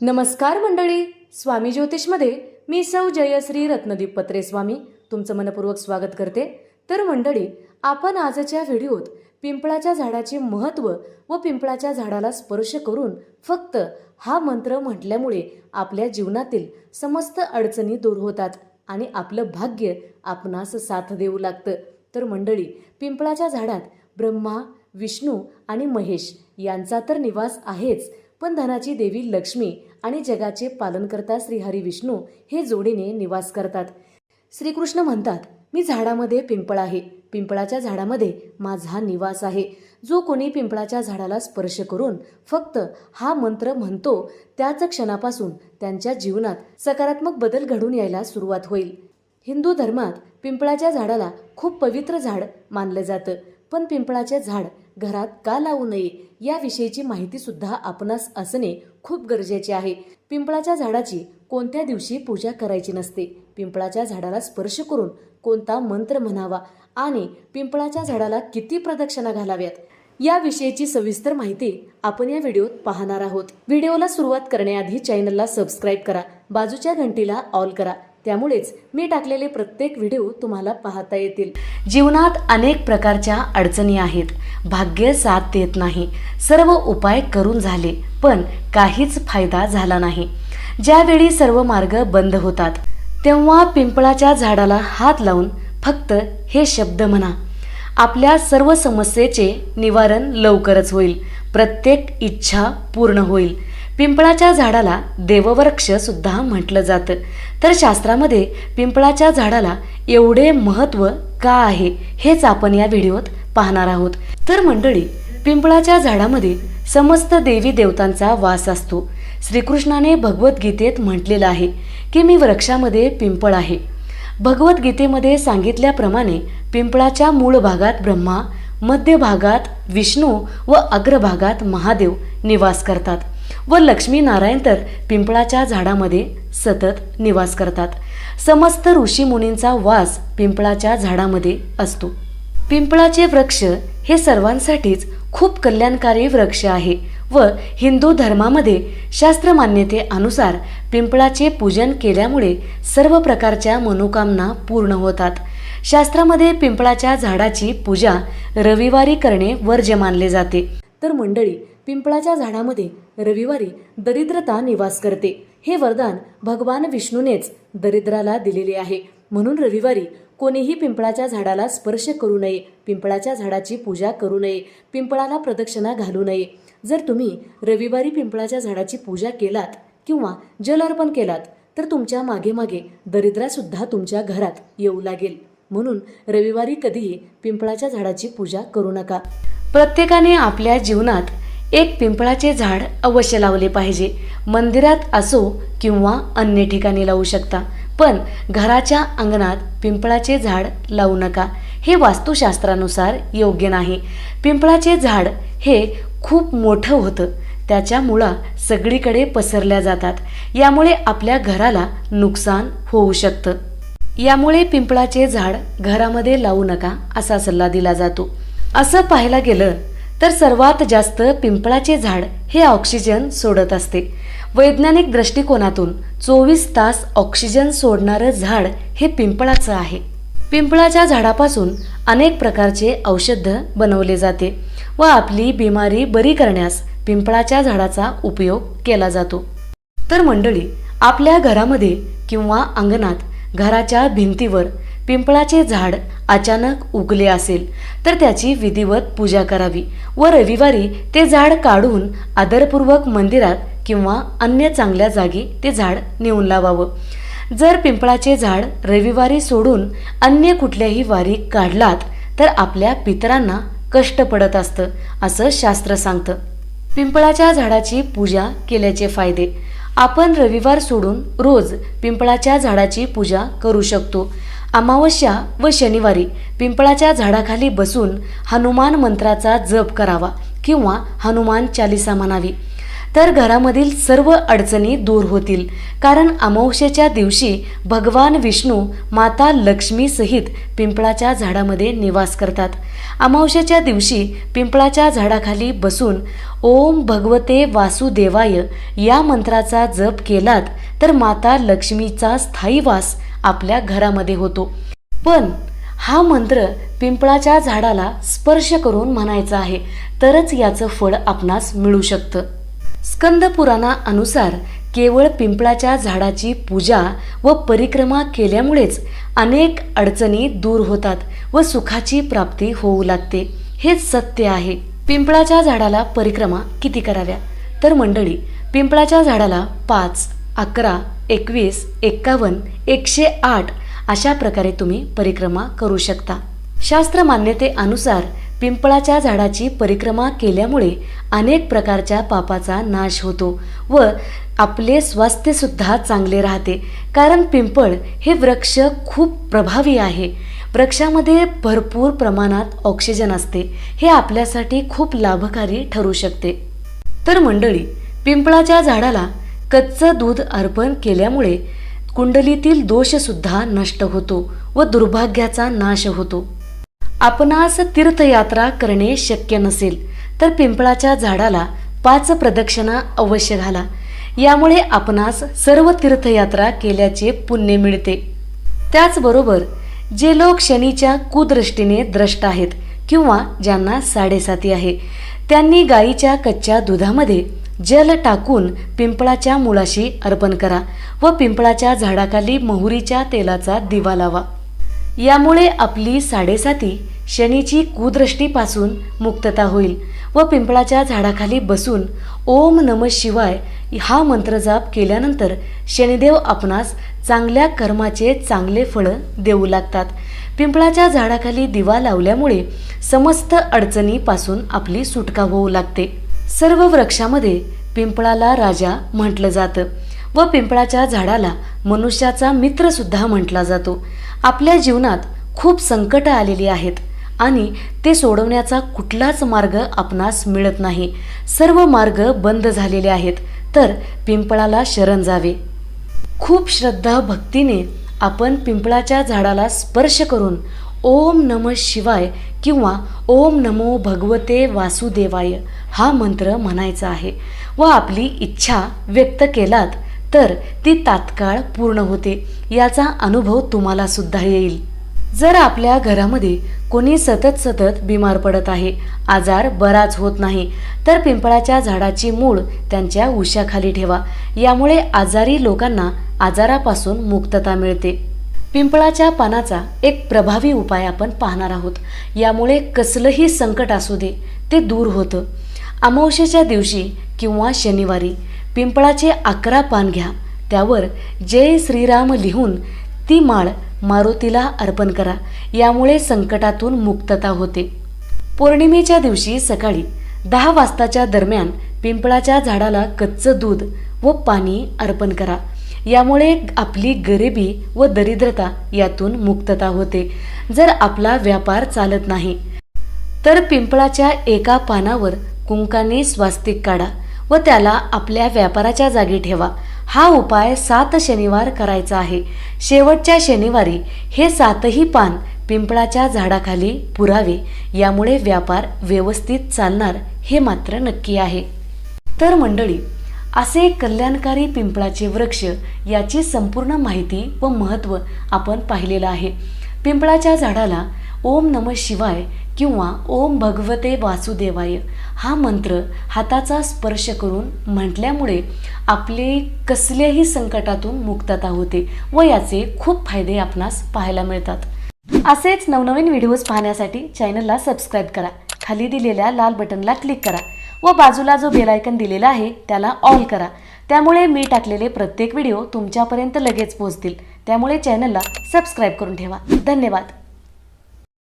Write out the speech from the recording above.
नमस्कार मंडळी स्वामी ज्योतिषमध्ये मी सौ जयश्री रत्नदीप पत्रे स्वामी तुमचं मनपूर्वक स्वागत करते. तर मंडळी आपण आजच्या व्हिडिओत पिंपळाच्या झाडाचे महत्त्व व पिंपळाच्या झाडाला स्पर्श करून फक्त हा मंत्र म्हटल्यामुळे आपल्या जीवनातील समस्त अडचणी दूर होतात आणि आपलं भाग्य आपणास साथ देऊ लागतं. तर मंडळी पिंपळाच्या झाडात ब्रह्मा विष्णू आणि महेश यांचा तर निवास आहेच. पण धनाची देवी लक्ष्मी आणि जगाचे पालनकर्ता श्रीहरी विष्णू हे जोडीने निवास करतात. श्रीकृष्ण म्हणतात मी झाडामध्ये पिंपळ आहे. पिंपळाच्या झाडामध्ये माझा निवास आहे. जो कोणी पिंपळाच्या झाडाला स्पर्श करून फक्त हा मंत्र म्हणतो त्याच क्षणापासून त्यांच्या जीवनात सकारात्मक बदल घडून यायला सुरुवात होईल. हिंदू धर्मात पिंपळाच्या झाडाला खूप पवित्र झाड मानलं जातं. पण पिंपळाचे झाड घरात का लावू नये याविषयीची माहितीसुद्धा आपणास असणे खूप गरजेचे आहे. पिंपळाच्या झाडाची कोणत्या दिवशी पूजा करायची नसते? पिंपळाच्या झाडाला स्पर्श करून कोणता मंत्र म्हणावा? आणि पिंपळाच्या झाडाला किती प्रदक्षिणा घालाव्यात? याविषयीची सविस्तर माहिती आपण या व्हिडिओत पाहणार आहोत. व्हिडिओला सुरुवात करण्याआधी चॅनलला सबस्क्राईब करा. बाजूच्या घंटीला ऑल करा. त्यामुळेच मी टाकलेले प्रत्येक व्हिडिओ तुम्हाला पाहता येतील. जीवनात अनेक प्रकारच्या अडचणी आहेत. भाग्य साथ देत नाही. सर्व उपाय करून झाले पण काहीच फायदा झाला नाही. ज्यावेळी सर्व मार्ग बंद होतात तेव्हा पिंपळाच्या झाडाला हात लावून फक्त हे शब्द म्हणा. आपल्या सर्व समस्येचे निवारण लवकरच होईल. प्रत्येक इच्छा पूर्ण होईल. पिंपळाच्या झाडाला देववृक्ष सुद्धा म्हटलं जातं. तर शास्त्रामध्ये पिंपळाच्या झाडाला एवढे महत्त्व का आहे हेच आपण या व्हिडिओत पाहणार आहोत. तर मंडळी पिंपळाच्या झाडामध्ये समस्त देवी देवतांचा वास असतो. श्रीकृष्णाने भगवद्गीतेत म्हटलेलं आहे की मी वृक्षामध्ये पिंपळ आहे. भगवद्गीतेमध्ये सांगितल्याप्रमाणे पिंपळाच्या मूळ भागात ब्रह्मा मध्य भागात विष्णू व अग्रभागात महादेव निवास करतात. व लक्ष्मी नारायण तर पिंपळाच्या झाडामध्ये सतत निवास करतात. समस्त ऋषीमुनींचा वास पिंपळाच्या झाडामध्ये असतो. पिंपळाचे वृक्ष हे सर्वांसाठीच खूप कल्याणकारी वृक्ष आहे व हिंदू धर्मामध्ये शास्त्रमान्यतेनुसार पिंपळाचे पूजन केल्यामुळे सर्व प्रकारच्या मनोकामना पूर्ण होतात. शास्त्रामध्ये पिंपळाच्या झाडाची पूजा रविवारी करणे वर्ज्य मानले जाते. तर मंडळी पिंपळाच्या झाडामध्ये रविवारी दरिद्रता निवास करते. हे वरदान भगवान विष्णूनेच दरिद्राला दिलेले आहे. म्हणून रविवारी कोणीही पिंपळाच्या झाडाला स्पर्श करू नये पिंपळाच्या झाडाची पूजा करू नये पिंपळाला प्रदक्षिणा घालू नये. जर तुम्ही रविवारी पिंपळाच्या झाडाची पूजा केलात किंवा जल अर्पण केलात तर तुमच्या मागे मागे दरिद्रासुद्धा तुमच्या घरात येऊ लागेल. म्हणून रविवारी कधीही पिंपळाच्या झाडाची पूजा करू नका. प्रत्येकाने आपल्या जीवनात एक पिंपळाचे झाड अवश्य लावले पाहिजे. मंदिरात असो किंवा अन्य ठिकाणी लावू शकता. पण घराच्या अंगणात पिंपळाचे झाड लावू नका. हे वास्तुशास्त्रानुसार योग्य नाही. पिंपळाचे झाड हे खूप मोठं होतं. त्याच्या मुळा सगळीकडे पसरल्या जातात. यामुळे आपल्या घराला नुकसान होऊ शकतं. यामुळे पिंपळाचे झाड घरामध्ये लावू नका असा सल्ला दिला जातो. असं पाहायला गेलं तर सर्वात जास्त पिंपळाचे झाड हे ऑक्सिजन सोडत असते. वैज्ञानिक दृष्टिकोनातून चोवीस तास ऑक्सिजन सोडणारं झाड हे पिंपळाचं आहे. पिंपळाच्या झाडापासून अनेक प्रकारचे औषध बनवले जाते व आपली बिमारी बरी करण्यास पिंपळाच्या झाडाचा उपयोग केला जातो. तर मंडळी आपल्या घरामध्ये किंवा अंगणात घराच्या भिंतीवर पिंपळाचे झाड अचानक उगले असेल तर त्याची विधिवत पूजा करावी व रविवारी ते झाड काढून आदरपूर्वक मंदिरात किंवा अन्य चांगल्या जागी ते झाड नेऊन लावावं. जर पिंपळाचे झाड रविवारी सोडून अन्य कुठल्याही वारी काढलात तर आपल्या पितरांना कष्ट पडत असतं असं शास्त्र सांगतं. पिंपळाच्या झाडाची पूजा केल्याचे फायदे. आपण रविवार सोडून रोज पिंपळाच्या झाडाची पूजा करू शकतो. अमावस्या व शनिवारी पिंपळाच्या झाडाखाली बसून हनुमान मंत्राचा जप करावा किंवा हनुमान चालिसा म्हणावी. तर घरामधील सर्व अडचणी दूर होतील कारण अमावस्येच्या दिवशी भगवान विष्णू माता लक्ष्मी सहित पिंपळाच्या झाडामध्ये निवास करतात. अमावस्येच्या दिवशी पिंपळाच्या झाडाखाली बसून ओम भगवते वासुदेवाय या मंत्राचा जप केलात तर माता लक्ष्मीचा स्थायी वास आपल्या घरामध्ये होतो. पण हा मंत्र पिंपळाच्या झाडाला स्पर्श करून म्हणायचा आहे तरच याचं फळ आपणास मिळू शकतं. स्कंद पुराणा अनुसार केवळ पिंपळाच्या झाडाची पूजा व परिक्रमा केल्यामुळेच अनेक अडचणी दूर होतात व सुखाची प्राप्ती होऊ लागते. हेच सत्य आहे. पिंपळाच्या झाडाला परिक्रमा किती कराव्या? तर मंडळी पिंपळाच्या झाडाला पाच अकरा एकवीस एक्कावन्न एकशे आठ अशा प्रकारे तुम्ही परिक्रमा करू शकता. शास्त्र मान्यतेअनुसार पिंपळाच्या झाडाची परिक्रमा केल्यामुळे अनेक प्रकारच्या पापाचा नाश होतो व आपले स्वास्थ्यसुद्धा चांगले राहते. कारण पिंपळ हे वृक्ष खूप प्रभावी आहे. वृक्षामध्ये भरपूर प्रमाणात ऑक्सिजन असते. हे आपल्यासाठी खूप लाभकारी ठरू शकते. तर मंडळी पिंपळाच्या झाडाला कच्चं दूध अर्पण केल्यामुळे कुंडलीतील दोषसुद्धा नष्ट होतो व दुर्भाग्याचा नाश होतो. आपणास तीर्थयात्रा करणे शक्य नसेल तर पिंपळाच्या झाडाला पाच प्रदक्षिणा अवश्य घाला. यामुळे आपणास सर्व तीर्थयात्रा केल्याचे पुण्य मिळते. त्याचबरोबर जे लोक शनीच्या कुदृष्टीने द्रष्ट आहेत किंवा ज्यांना साडेसाती आहे त्यांनी गाईच्या कच्च्या दुधामध्ये जल टाकून पिंपळाच्या मुळाशी अर्पण करा व पिंपळाच्या झाडाखाली मोहरीच्या तेलाचा दिवा लावा. यामुळे आपली साडेसाती शनीची कुदृष्टीपासून मुक्तता होईल व पिंपळाच्या झाडाखाली बसून ओम नम शिवाय हा मंत्र जाप केल्यानंतर शनिदेव आपणास चांगल्या कर्माचे चांगले फळं देऊ लागतात. पिंपळाच्या झाडाखाली दिवा लावल्यामुळे समस्त अडचणीपासून आपली सुटका होऊ लागते. सर्व वृक्षामध्ये पिंपळाला राजा म्हटलं जातं व पिंपळाच्या झाडाला मनुष्याचा मित्रसुद्धा म्हटला जातो. आपल्या जीवनात खूप संकटं आलेली आहेत आणि ते सोडवण्याचा कुठलाच मार्ग आपणास मिळत नाही. सर्व मार्ग बंद झालेले आहेत तर पिंपळाला शरण जावे. खूप श्रद्धा भक्तीने आपण पिंपळाच्या झाडाला स्पर्श करून ओम नम शिवाय किंवा ओम नमो भगवते वासुदेवाय हा मंत्र म्हणायचा आहे व आपली इच्छा व्यक्त केलात तर ती तात्काळ पूर्ण होते. याचा अनुभव तुम्हाला सुद्धा येईल. जर आपल्या घरामध्ये कोणी सतत सतत बिमार पडत आहे आजार बराच होत नाही तर पिंपळाच्या झाडाची मूळ त्यांच्या उशाखाली ठेवा. यामुळे आजारी लोकांना आजारापासून मुक्तता मिळते. पिंपळाच्या पानाचा एक प्रभावी उपाय आपण पाहणार आहोत. यामुळे कसलंही संकट असू दे ते दूर होतं. अमावस्येच्या दिवशी किंवा शनिवारी पिंपळाचे अकरा पान घ्या. त्यावर जय श्रीराम लिहून ती माळ मारुतीला अर्पण करा. यामुळे संकटातून मुक्तता होते. पौर्णिमेच्या दिवशी सकाळी दहा वाजताच्या दरम्यान पिंपळाच्या झाडाला कच्चं दूध व पाणी अर्पण करा. यामुळे आपली गरिबी व दरिद्रता यातून मुक्तता होते. जर आपला व्यापार चालत नाही तर पिंपळाच्या एका पानावर कुंकाने स्वास्तिक काढा व त्याला आपल्या व्यापाराच्या जागी ठेवा. हा उपाय सात शनिवार करायचा आहे. शेवटच्या शनिवारी हे सातही पान पिंपळाच्या झाडाखाली पुरावे यामुळे व्यापार व्यवस्थित चालणार हे मात्र नक्की आहे. तर मंडळी असे कल्याणकारी पिंपळाचे वृक्ष याची संपूर्ण माहिती व महत्त्व आपण पाहिलेलं आहे. पिंपळाच्या झाडाला ओम नम शिवाय किंवा ओम भगवते वासुदेवाय हा मंत्र हाताचा स्पर्श करून म्हटल्यामुळे आपले कसल्याही संकटातून मुक्तता होते व याचे खूप फायदे आपणास पाहायला मिळतात. असेच नवनवीन व्हिडिओज पाहण्यासाठी चॅनलला सबस्क्राईब करा. खाली दिलेल्या लाल बटनला क्लिक करा. व बाजूला जो बेलायकन दिलेला आहे त्याला ऑल करा. त्यामुळे मी टाकलेले प्रत्येक व्हिडिओ तुमच्यापर्यंत लगेच पोहोचतील. त्यामुळे चॅनलला सबस्क्राईब करून ठेवा. धन्यवाद.